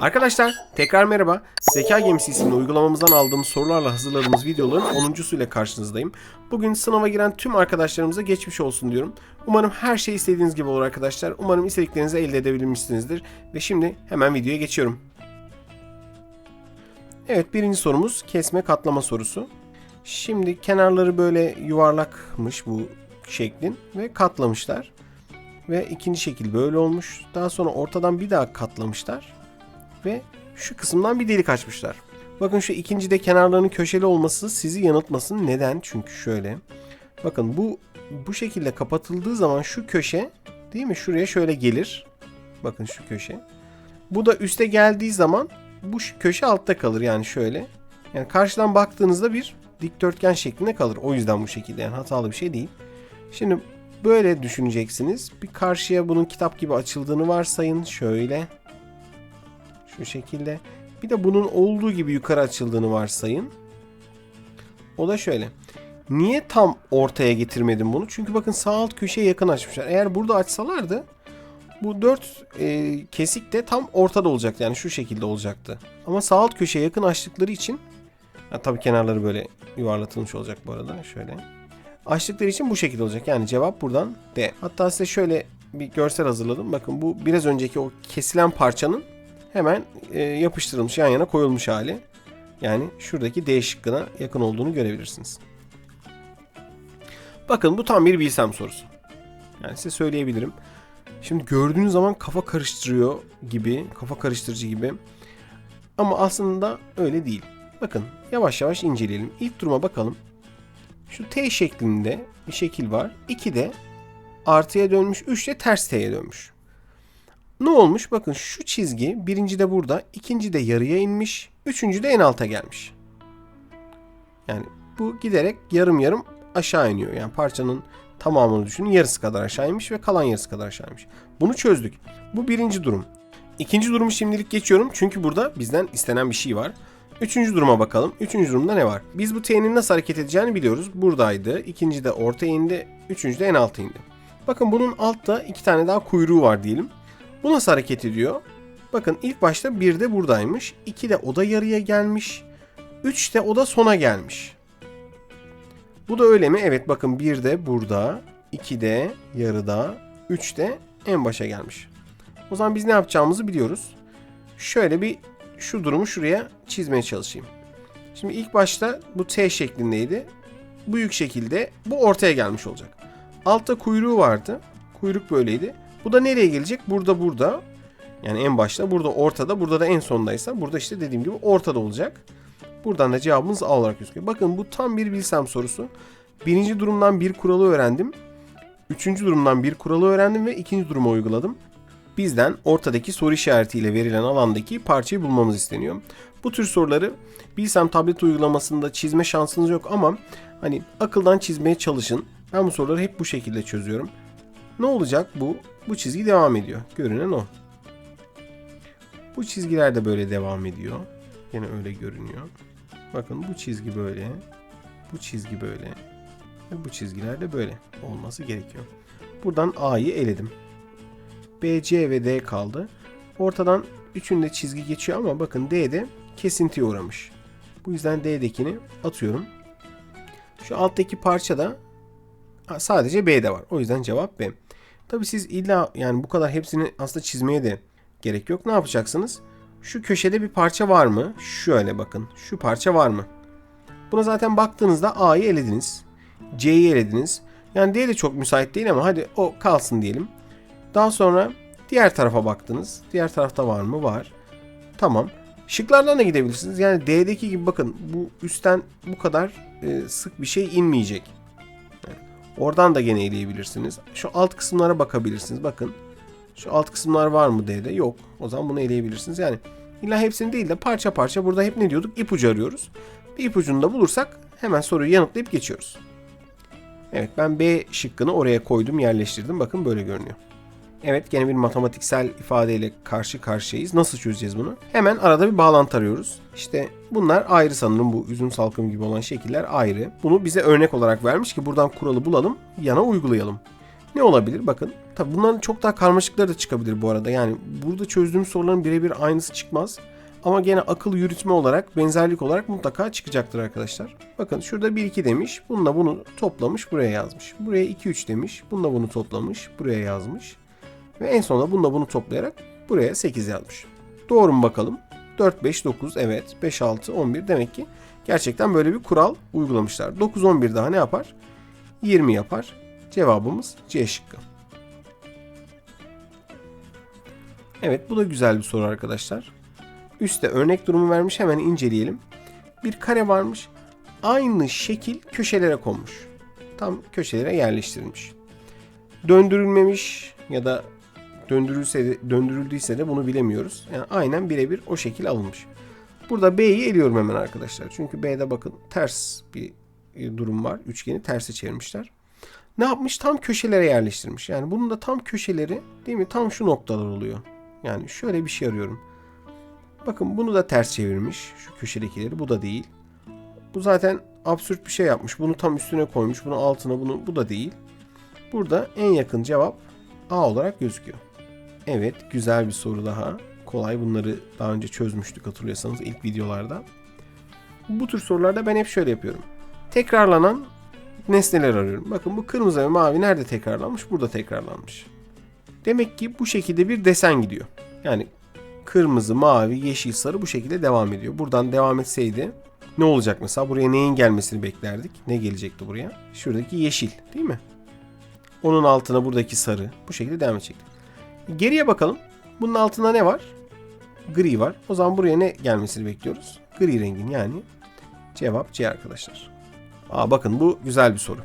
Arkadaşlar tekrar merhaba. Zeka Gemisi isimli uygulamamızdan aldığımız sorularla hazırladığımız videoların 10.su ile karşınızdayım. Bugün sınava giren tüm arkadaşlarımıza geçmiş olsun diyorum. Umarım her şey istediğiniz gibi olur arkadaşlar. Umarım istediklerinizi elde edebilmişsinizdir. Ve şimdi hemen videoya geçiyorum. Evet birinci sorumuz kesme katlama sorusu. Şimdi kenarları böyle yuvarlakmış bu şeklin ve katlamışlar. Ve ikinci şekil böyle olmuş. Daha sonra ortadan bir daha katlamışlar. Ve şu kısımdan bir delik açmışlar. Bakın şu ikinci de kenarlarının köşeli olması sizi yanıltmasın. Neden? Çünkü şöyle. Bakın bu bu şekilde kapatıldığı zaman şu köşe değil mi? Şuraya şöyle gelir. Bakın şu köşe. Bu da üste geldiği zaman bu köşe altta kalır yani şöyle. Yani karşıdan baktığınızda bir dikdörtgen şeklinde kalır. O yüzden bu şekilde yani hatalı bir şey değil. Şimdi böyle düşüneceksiniz. Bir karşıya bunun kitap gibi açıldığını varsayın. Şöyle. Şu şekilde. Bir de bunun olduğu gibi yukarı açıldığını varsayın. O da şöyle. Niye tam ortaya getirmedim bunu? Çünkü bakın sağ alt köşeye yakın açmışlar. Eğer burada açsalardı bu dört e, kesik de tam ortada olacaktı. Yani şu şekilde olacaktı. Ama sağ alt köşeye yakın açtıkları için ha, tabii kenarları böyle yuvarlatılmış olacak bu arada. Şöyle. Açtıkları için bu şekilde olacak. Yani cevap buradan D. Hatta size şöyle bir görsel hazırladım. Bakın bu biraz önceki o kesilen parçanın hemen e, yapıştırılmış yan yana koyulmuş hali. Yani şuradaki D şıkkına yakın olduğunu görebilirsiniz. Bakın bu tam bir bilsem sorusu. Yani size söyleyebilirim. Şimdi gördüğünüz zaman kafa karıştırıyor gibi, kafa karıştırıcı gibi. Ama aslında öyle değil. Bakın yavaş yavaş inceleyelim. İlk duruma bakalım. Şu T şeklinde bir şekil var. 2 de artıya dönmüş, 3 de ters T'ye dönmüş. Ne olmuş? Bakın şu çizgi birinci de burada, ikinci de yarıya inmiş, üçüncü de en alta gelmiş. Yani bu giderek yarım yarım aşağı iniyor. Yani parçanın tamamını düşünün yarısı kadar aşağı inmiş ve kalan yarısı kadar aşağı inmiş. Bunu çözdük. Bu birinci durum. İkinci durumu şimdilik geçiyorum çünkü burada bizden istenen bir şey var. Üçüncü duruma bakalım. Üçüncü durumda ne var? Biz bu T'nin nasıl hareket edeceğini biliyoruz. Buradaydı. İkinci de ortaya indi. Üçüncü de en alta indi. Bakın bunun altta iki tane daha kuyruğu var diyelim. Bu nasıl hareket ediyor? Bakın ilk başta bir de buradaymış. iki de o da yarıya gelmiş. Üç de o da sona gelmiş. Bu da öyle mi? Evet bakın bir de burada. iki de yarıda. Üç de en başa gelmiş. O zaman biz ne yapacağımızı biliyoruz. Şöyle bir şu durumu şuraya çizmeye çalışayım. Şimdi ilk başta bu T şeklindeydi. Büyük şekilde bu ortaya gelmiş olacak. Altta kuyruğu vardı. Kuyruk böyleydi. Bu da nereye gelecek? Burada burada. Yani en başta burada ortada. Burada da en sondaysa burada işte dediğim gibi ortada olacak. Buradan da cevabımız A olarak gözüküyor. Bakın bu tam bir bilsem sorusu. Birinci durumdan bir kuralı öğrendim. Üçüncü durumdan bir kuralı öğrendim ve ikinci duruma uyguladım. Bizden ortadaki soru işaretiyle verilen alandaki parçayı bulmamız isteniyor. Bu tür soruları Bilsem tablet uygulamasında çizme şansınız yok ama hani akıldan çizmeye çalışın. Ben bu soruları hep bu şekilde çözüyorum. Ne olacak bu? Bu çizgi devam ediyor. Görünen o. Bu çizgiler de böyle devam ediyor. Yine öyle görünüyor. Bakın bu çizgi böyle. Bu çizgi böyle. Ve bu çizgiler de böyle olması gerekiyor. Buradan A'yı eledim. B, C ve D kaldı. Ortadan üçünde çizgi geçiyor ama bakın D'de kesintiye uğramış. Bu yüzden D'dekini atıyorum. Şu alttaki parça da sadece B'de var. O yüzden cevap B. Tabi siz illa yani bu kadar hepsini aslında çizmeye de gerek yok. Ne yapacaksınız? Şu köşede bir parça var mı? Şöyle bakın. Şu parça var mı? Buna zaten baktığınızda A'yı elediniz. C'yi elediniz. Yani D de çok müsait değil ama hadi o kalsın diyelim. Daha sonra diğer tarafa baktınız. Diğer tarafta var mı? Var. Tamam. Şıklardan da gidebilirsiniz. Yani D'deki gibi bakın bu üstten bu kadar e, sık bir şey inmeyecek. Oradan da gene eleyebilirsiniz. Şu alt kısımlara bakabilirsiniz. Bakın. Şu alt kısımlar var mı D'de? Yok. O zaman bunu eleyebilirsiniz. Yani illa hepsini değil de parça parça burada hep ne diyorduk? İpucu arıyoruz. Bir ipucunu da bulursak hemen soruyu yanıtlayıp geçiyoruz. Evet ben B şıkkını oraya koydum yerleştirdim. Bakın böyle görünüyor. Evet gene bir matematiksel ifadeyle karşı karşıyayız. Nasıl çözeceğiz bunu? Hemen arada bir bağlantı arıyoruz. İşte bunlar ayrı sanırım bu üzüm salkım gibi olan şekiller ayrı. Bunu bize örnek olarak vermiş ki buradan kuralı bulalım yana uygulayalım. Ne olabilir? Bakın Tabi bunların çok daha karmaşıkları da çıkabilir bu arada. Yani burada çözdüğüm soruların birebir aynısı çıkmaz. Ama gene akıl yürütme olarak, benzerlik olarak mutlaka çıkacaktır arkadaşlar. Bakın şurada 1-2 demiş. Bununla bunu toplamış buraya yazmış. Buraya 2-3 demiş. Bununla bunu toplamış buraya yazmış. Ve en sonunda bununla bunu toplayarak buraya 8 yazmış. Doğru mu bakalım? 4, 5, 9 evet. 5, 6, 11 demek ki gerçekten böyle bir kural uygulamışlar. 9, 11 daha ne yapar? 20 yapar. Cevabımız C şıkkı. Evet bu da güzel bir soru arkadaşlar. Üste örnek durumu vermiş hemen inceleyelim. Bir kare varmış. Aynı şekil köşelere konmuş. Tam köşelere yerleştirilmiş. Döndürülmemiş ya da döndürülse de, döndürüldüyse de bunu bilemiyoruz. Yani aynen birebir o şekil alınmış. Burada B'yi eliyorum hemen arkadaşlar. Çünkü B'de bakın ters bir e, durum var. Üçgeni terse çevirmişler. Ne yapmış? Tam köşelere yerleştirmiş. Yani bunun da tam köşeleri değil mi? Tam şu noktalar oluyor. Yani şöyle bir şey arıyorum. Bakın bunu da ters çevirmiş. Şu köşedekileri. Bu da değil. Bu zaten absürt bir şey yapmış. Bunu tam üstüne koymuş. Bunu altına bunu. Bu da değil. Burada en yakın cevap A olarak gözüküyor. Evet güzel bir soru daha. Kolay bunları daha önce çözmüştük hatırlıyorsanız ilk videolarda. Bu tür sorularda ben hep şöyle yapıyorum. Tekrarlanan nesneler arıyorum. Bakın bu kırmızı ve mavi nerede tekrarlanmış? Burada tekrarlanmış. Demek ki bu şekilde bir desen gidiyor. Yani kırmızı, mavi, yeşil, sarı bu şekilde devam ediyor. Buradan devam etseydi ne olacak mesela? Buraya neyin gelmesini beklerdik? Ne gelecekti buraya? Şuradaki yeşil değil mi? Onun altına buradaki sarı. Bu şekilde devam edecekti. Geriye bakalım. Bunun altında ne var? Gri var. O zaman buraya ne gelmesini bekliyoruz? Gri rengin yani. Cevap C arkadaşlar. Aa bakın bu güzel bir soru.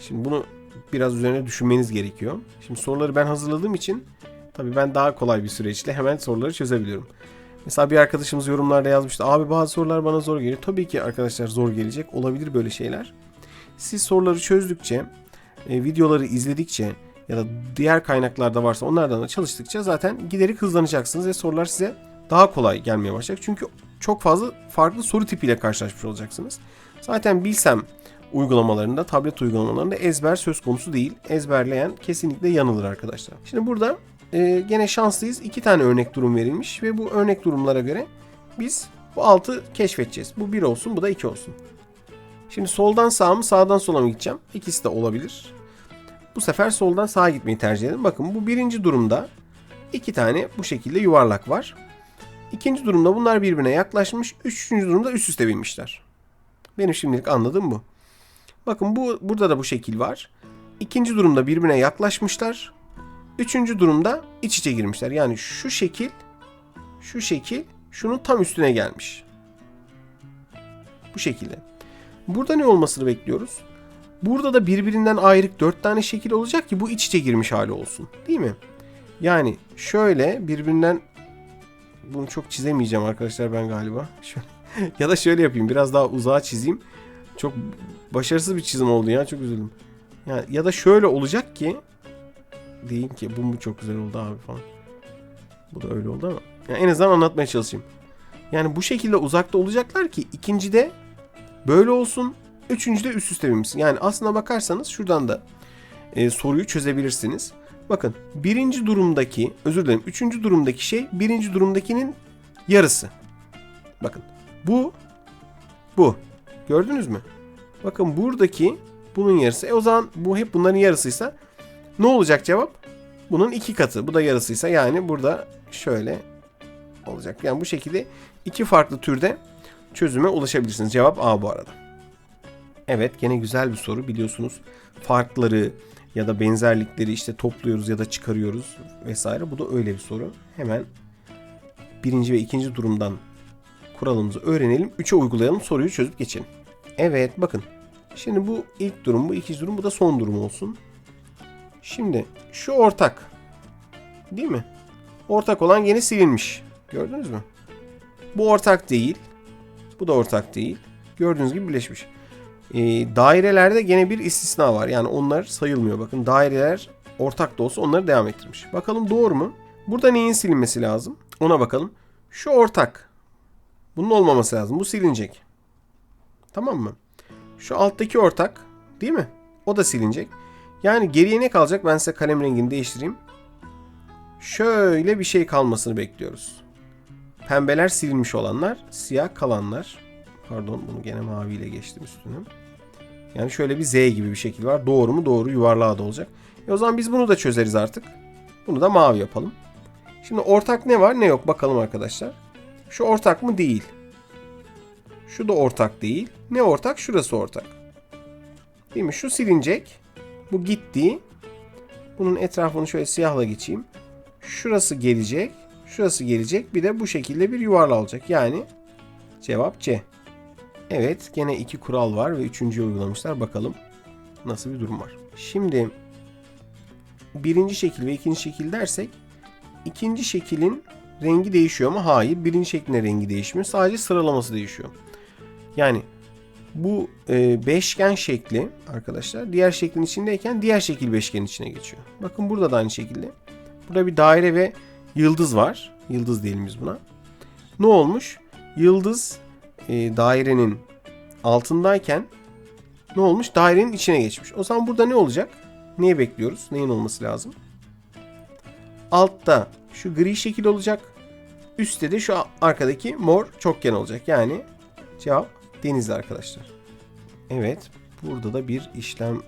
Şimdi bunu biraz üzerine düşünmeniz gerekiyor. Şimdi soruları ben hazırladığım için tabii ben daha kolay bir süreçle hemen soruları çözebiliyorum. Mesela bir arkadaşımız yorumlarda yazmıştı. Abi bazı sorular bana zor geliyor. Tabii ki arkadaşlar zor gelecek. Olabilir böyle şeyler. Siz soruları çözdükçe, e, videoları izledikçe ya da diğer kaynaklarda varsa onlardan da çalıştıkça zaten giderek hızlanacaksınız ve sorular size daha kolay gelmeye başlayacak. Çünkü çok fazla farklı soru tipiyle karşılaşmış olacaksınız. Zaten bilsem uygulamalarında, tablet uygulamalarında ezber söz konusu değil. Ezberleyen kesinlikle yanılır arkadaşlar. Şimdi burada e, gene şanslıyız. İki tane örnek durum verilmiş ve bu örnek durumlara göre biz bu altı keşfedeceğiz. Bu bir olsun, bu da iki olsun. Şimdi soldan sağa mı, sağdan sola mı gideceğim? İkisi de olabilir. Bu sefer soldan sağa gitmeyi tercih edelim. Bakın bu birinci durumda iki tane bu şekilde yuvarlak var. İkinci durumda bunlar birbirine yaklaşmış. Üçüncü durumda üst üste binmişler. Benim şimdilik anladığım bu. Bakın bu burada da bu şekil var. İkinci durumda birbirine yaklaşmışlar. Üçüncü durumda iç içe girmişler. Yani şu şekil, şu şekil şunun tam üstüne gelmiş. Bu şekilde. Burada ne olmasını bekliyoruz? Burada da birbirinden ayrık dört tane şekil olacak ki bu iç içe girmiş hali olsun. Değil mi? Yani şöyle birbirinden bunu çok çizemeyeceğim arkadaşlar ben galiba. Şöyle. ya da şöyle yapayım biraz daha uzağa çizeyim. Çok başarısız bir çizim oldu ya çok üzüldüm. Ya, ya da şöyle olacak ki diyeyim ki bu mu çok güzel oldu abi falan. Bu da öyle oldu ama. Yani en azından anlatmaya çalışayım. Yani bu şekilde uzakta olacaklar ki ikincide böyle olsun. Üçüncüde üst üste binmişsin. Yani aslına bakarsanız şuradan da e, soruyu çözebilirsiniz. Bakın birinci durumdaki özür dilerim üçüncü durumdaki şey birinci durumdakinin yarısı. Bakın bu bu. Gördünüz mü? Bakın buradaki bunun yarısı. E o zaman bu hep bunların yarısıysa ne olacak cevap? Bunun iki katı. Bu da yarısıysa yani burada şöyle olacak. Yani bu şekilde iki farklı türde çözüme ulaşabilirsiniz. Cevap A bu arada. Evet gene güzel bir soru biliyorsunuz. Farkları ya da benzerlikleri işte topluyoruz ya da çıkarıyoruz vesaire. Bu da öyle bir soru. Hemen birinci ve ikinci durumdan kuralımızı öğrenelim. Üçe uygulayalım soruyu çözüp geçelim. Evet bakın. Şimdi bu ilk durum, bu ikinci durum, bu da son durum olsun. Şimdi şu ortak. Değil mi? Ortak olan yeni silinmiş. Gördünüz mü? Bu ortak değil. Bu da ortak değil. Gördüğünüz gibi birleşmiş. Ee, dairelerde gene bir istisna var. Yani onlar sayılmıyor. Bakın daireler ortak da olsa onları devam ettirmiş. Bakalım doğru mu? Burada neyin silinmesi lazım? Ona bakalım. Şu ortak. Bunun olmaması lazım. Bu silinecek. Tamam mı? Şu alttaki ortak değil mi? O da silinecek. Yani geriye ne kalacak? Ben size kalem rengini değiştireyim. Şöyle bir şey kalmasını bekliyoruz. Pembeler silinmiş olanlar, siyah kalanlar. Pardon bunu gene maviyle geçtim üstüne. Yani şöyle bir Z gibi bir şekil var. Doğru mu? Doğru. Yuvarlağı da olacak. E o zaman biz bunu da çözeriz artık. Bunu da mavi yapalım. Şimdi ortak ne var ne yok bakalım arkadaşlar. Şu ortak mı? Değil. Şu da ortak değil. Ne ortak? Şurası ortak. Değil mi? Şu silinecek. Bu gitti. Bunun etrafını şöyle siyahla geçeyim. Şurası gelecek. Şurası gelecek. Bir de bu şekilde bir yuvarlak olacak. Yani cevap C. Evet gene iki kural var ve üçüncüyü uygulamışlar. Bakalım nasıl bir durum var. Şimdi birinci şekil ve ikinci şekil dersek ikinci şekilin rengi değişiyor mu? Hayır. Birinci şeklin rengi değişmiyor. Sadece sıralaması değişiyor. Yani bu e, beşgen şekli arkadaşlar diğer şeklin içindeyken diğer şekil beşgenin içine geçiyor. Bakın burada da aynı şekilde. Burada bir daire ve yıldız var. Yıldız diyelim biz buna. Ne olmuş? Yıldız e, dairenin altındayken ne olmuş? Dairenin içine geçmiş. O zaman burada ne olacak? Neye bekliyoruz? Neyin olması lazım? Altta şu gri şekil olacak. Üstte de şu arkadaki mor çokgen olacak. Yani cevap denizli arkadaşlar. Evet. Burada da bir işlem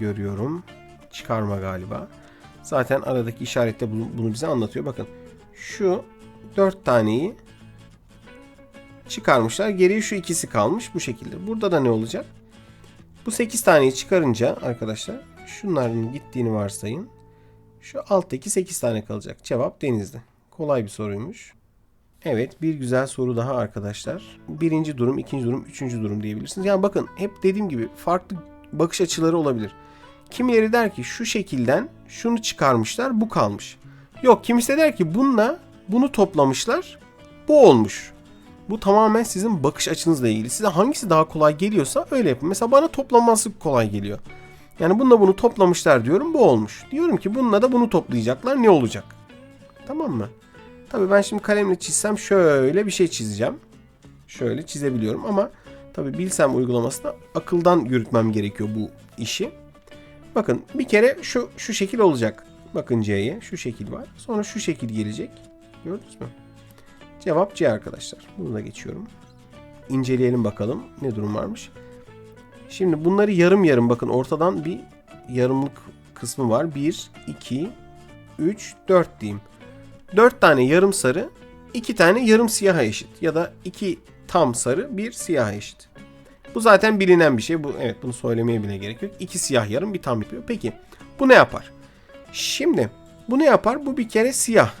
görüyorum. Çıkarma galiba. Zaten aradaki işarette bunu, bize anlatıyor. Bakın şu dört taneyi çıkarmışlar. Geriye şu ikisi kalmış bu şekilde. Burada da ne olacak? Bu 8 taneyi çıkarınca arkadaşlar şunların gittiğini varsayın. Şu alttaki 8 tane kalacak. Cevap denizli. Kolay bir soruymuş. Evet bir güzel soru daha arkadaşlar. Birinci durum, ikinci durum, üçüncü durum diyebilirsiniz. Yani bakın hep dediğim gibi farklı bakış açıları olabilir. Kimileri der ki şu şekilden şunu çıkarmışlar bu kalmış. Yok kimisi der ki bununla bunu toplamışlar bu olmuş. Bu tamamen sizin bakış açınızla ilgili. Size hangisi daha kolay geliyorsa öyle yapın. Mesela bana toplaması kolay geliyor. Yani bununla bunu toplamışlar diyorum bu olmuş. Diyorum ki bununla da bunu toplayacaklar ne olacak? Tamam mı? Tabii ben şimdi kalemle çizsem şöyle bir şey çizeceğim. Şöyle çizebiliyorum ama tabii bilsem uygulamasını akıldan yürütmem gerekiyor bu işi. Bakın bir kere şu şu şekil olacak. Bakın C'ye şu şekil var. Sonra şu şekil gelecek. Gördünüz mü? Cevap C arkadaşlar. Bunu da geçiyorum. İnceleyelim bakalım ne durum varmış. Şimdi bunları yarım yarım bakın ortadan bir yarımlık kısmı var. 1, 2, 3, 4 diyeyim. 4 tane yarım sarı, 2 tane yarım siyaha eşit. Ya da 2 tam sarı, 1 siyah eşit. Bu zaten bilinen bir şey. Bu evet bunu söylemeye bile gerek yok. 2 siyah yarım bir tam yapıyor. Peki bu ne yapar? Şimdi bu ne yapar? Bu bir kere siyah.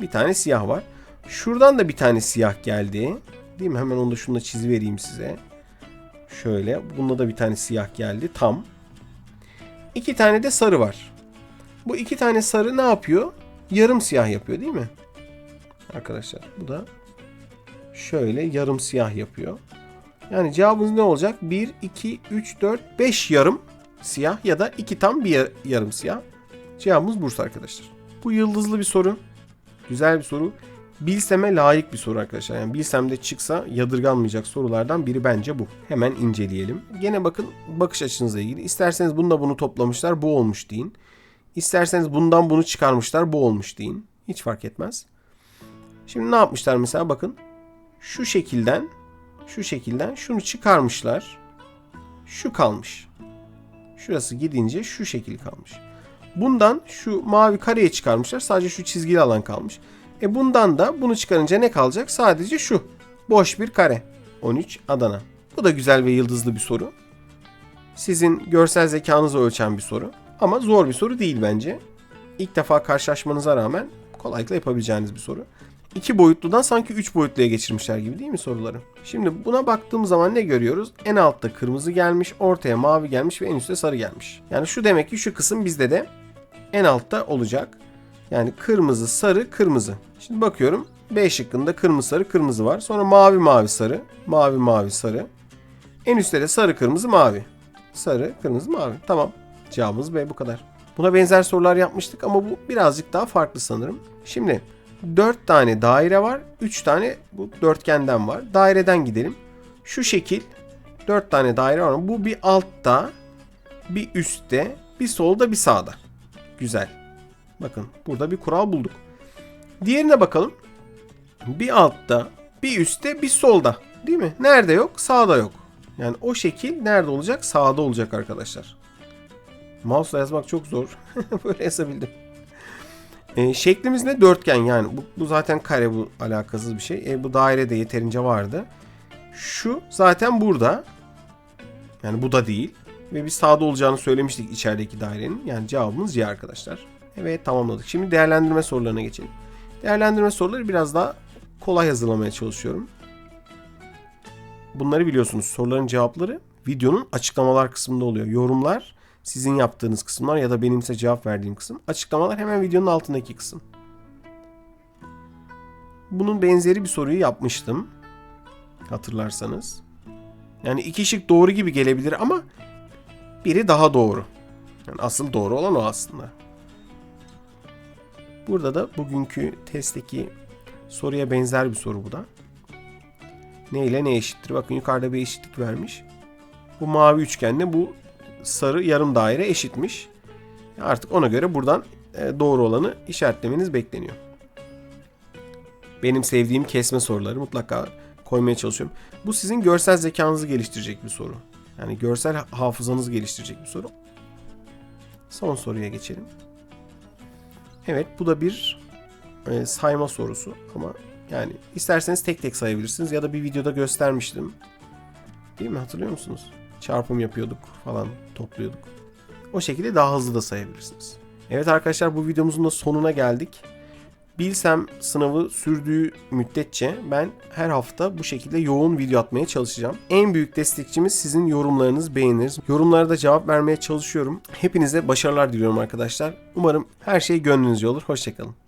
Bir tane siyah var. Şuradan da bir tane siyah geldi. Değil mi? Hemen onu da şunu da çizivereyim size. Şöyle. Bunda da bir tane siyah geldi. Tam. İki tane de sarı var. Bu iki tane sarı ne yapıyor? Yarım siyah yapıyor değil mi? Arkadaşlar bu da şöyle yarım siyah yapıyor. Yani cevabımız ne olacak? 1, 2, 3, 4, 5 yarım siyah ya da 2 tam bir yarım siyah. Cevabımız Bursa arkadaşlar. Bu yıldızlı bir soru. Güzel bir soru. Bilsem'e layık bir soru arkadaşlar. Yani Bilsem'de çıksa yadırganmayacak sorulardan biri bence bu. Hemen inceleyelim. Gene bakın bakış açınızla ilgili. İsterseniz bununla bunu toplamışlar bu olmuş deyin. İsterseniz bundan bunu çıkarmışlar bu olmuş deyin. Hiç fark etmez. Şimdi ne yapmışlar mesela bakın. Şu şekilden şu şekilden şunu çıkarmışlar. Şu kalmış. Şurası gidince şu şekil kalmış. Bundan şu mavi kareye çıkarmışlar. Sadece şu çizgili alan kalmış. E bundan da bunu çıkarınca ne kalacak? Sadece şu. Boş bir kare. 13 Adana. Bu da güzel ve yıldızlı bir soru. Sizin görsel zekanızı ölçen bir soru. Ama zor bir soru değil bence. İlk defa karşılaşmanıza rağmen kolaylıkla yapabileceğiniz bir soru. İki boyutludan sanki üç boyutluya geçirmişler gibi değil mi soruları? Şimdi buna baktığım zaman ne görüyoruz? En altta kırmızı gelmiş, ortaya mavi gelmiş ve en üstte sarı gelmiş. Yani şu demek ki şu kısım bizde de en altta olacak. Yani kırmızı, sarı, kırmızı. Şimdi bakıyorum B şıkkında kırmızı, sarı, kırmızı var. Sonra mavi, mavi, sarı. Mavi, mavi, sarı. En üstte de sarı, kırmızı, mavi. Sarı, kırmızı, mavi. Tamam. Cevabımız B bu kadar. Buna benzer sorular yapmıştık ama bu birazcık daha farklı sanırım. Şimdi 4 tane daire var. 3 tane bu dörtgenden var. Daireden gidelim. Şu şekil 4 tane daire var. Bu bir altta, bir üstte, Bir solda bir sağda. Güzel. Bakın burada bir kural bulduk. Diğerine bakalım. Bir altta, bir üstte, bir solda. Değil mi? Nerede yok? Sağda yok. Yani o şekil nerede olacak? Sağda olacak arkadaşlar. Mouse'la yazmak çok zor. Böyle yazabildim. E, şeklimiz ne? Dörtgen yani. Bu, bu zaten kare bu alakasız bir şey. E, bu daire de yeterince vardı. Şu zaten burada. Yani bu da değil. Ve biz sağda olacağını söylemiştik içerideki dairenin. Yani cevabımız C arkadaşlar. Evet tamamladık. Şimdi değerlendirme sorularına geçelim. Değerlendirme soruları biraz daha kolay hazırlamaya çalışıyorum. Bunları biliyorsunuz. Soruların cevapları videonun açıklamalar kısmında oluyor. Yorumlar sizin yaptığınız kısımlar ya da benim ise cevap verdiğim kısım. Açıklamalar hemen videonun altındaki kısım. Bunun benzeri bir soruyu yapmıştım. Hatırlarsanız. Yani iki şık doğru gibi gelebilir ama biri daha doğru. Yani asıl doğru olan o aslında. Burada da bugünkü testteki soruya benzer bir soru bu da. Ne ile ne eşittir? Bakın yukarıda bir eşitlik vermiş. Bu mavi üçgenle bu sarı yarım daire eşitmiş. Artık ona göre buradan e, doğru olanı işaretlemeniz bekleniyor. Benim sevdiğim kesme soruları mutlaka koymaya çalışıyorum. Bu sizin görsel zekanızı geliştirecek bir soru. Yani görsel hafızanızı geliştirecek bir soru. Son soruya geçelim. Evet bu da bir e, sayma sorusu ama yani isterseniz tek tek sayabilirsiniz ya da bir videoda göstermiştim. Değil mi hatırlıyor musunuz? Çarpım yapıyorduk falan topluyorduk. O şekilde daha hızlı da sayabilirsiniz. Evet arkadaşlar bu videomuzun da sonuna geldik. Bilsem sınavı sürdüğü müddetçe ben her hafta bu şekilde yoğun video atmaya çalışacağım. En büyük destekçimiz sizin yorumlarınız, beğeniniz. Yorumlara cevap vermeye çalışıyorum. Hepinize başarılar diliyorum arkadaşlar. Umarım her şey gönlünüzce olur. Hoşçakalın.